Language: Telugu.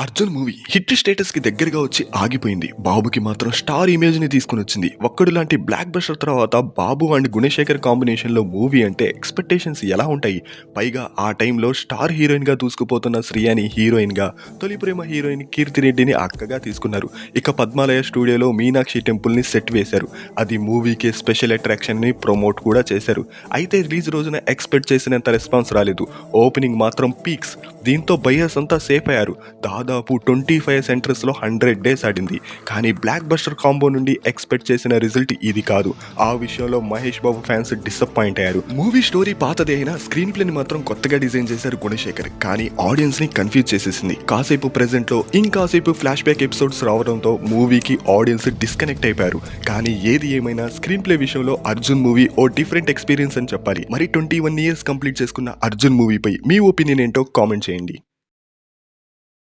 అర్జున్ మూవీ హిట్ స్టేటస్కి దగ్గరగా వచ్చి ఆగిపోయింది. బాబుకి మాత్రం స్టార్ ఇమేజ్ని తీసుకుని వచ్చింది. ఒక్కడు లాంటి బ్లాక్ బస్టర్ తర్వాత బాబు అండ్ గుణశేఖర్ కాంబినేషన్లో మూవీ అంటే ఎక్స్పెక్టేషన్స్ ఎలా ఉంటాయి? పైగా ఆ టైంలో స్టార్ హీరోయిన్గా దూసుకుపోతున్న శ్రీయాని హీరోయిన్గా తొలి ప్రేమ హీరోయిన్ కీర్తి రెడ్డిని అక్కగా తీసుకున్నారు. ఇక పద్మాలయ స్టూడియోలో మీనాక్షి టెంపుల్ని సెట్ వేశారు. అది మూవీకి స్పెషల్ అట్రాక్షన్ని ప్రమోట్ కూడా చేశారు. అయితే రిలీజ్ రోజున ఎక్స్పెక్ట్ చేసినంత రెస్పాన్స్ రాలేదు. ఓపెనింగ్ మాత్రం పీక్స్. దీంతో బయ్యర్స్ అంతా సేఫ్ అయ్యారు. దాదాపు ట్వంటీ ఫైవ్ సెంటర్స్లో హండ్రెడ్ డేస్ ఆడింది. కానీ బ్లాక్ బస్టర్ కాంబో నుండి ఎక్స్పెక్ట్ చేసిన రిజల్ట్ ఇది కాదు. ఆ విషయంలో మహేష్ బాబు ఫ్యాన్స్ డిసప్పాయింట్ అయ్యారు. మూవీ స్టోరీ పాతదే అయినా స్క్రీన్ ప్లేని మాత్రం కొత్తగా డిజైన్ చేశారు గుణశేఖర్. కానీ ఆడియన్స్ని కన్ఫ్యూజ్ చేసేసింది. కాసేపు ప్రెసెంట్లో ఇంకాసేపు ఫ్లాష్ బ్యాక్ ఎపిసోడ్స్ రావడంతో మూవీకి ఆడియన్స్ డిస్కనెక్ట్ అయిపోయారు. కానీ ఏది ఏమైనా స్క్రీన్ ప్లే విషయంలో అర్జున్ మూవీ ఓ డిఫరెంట్ ఎక్స్పీరియన్స్ అని చెప్పాలి. మరి ట్వంటీ వన్ ఇయర్స్ కంప్లీట్ చేసుకున్న అర్జున్ మూవీపై మీ ఒపీనియన్ ఏంటో కామెంట్ చేయండి.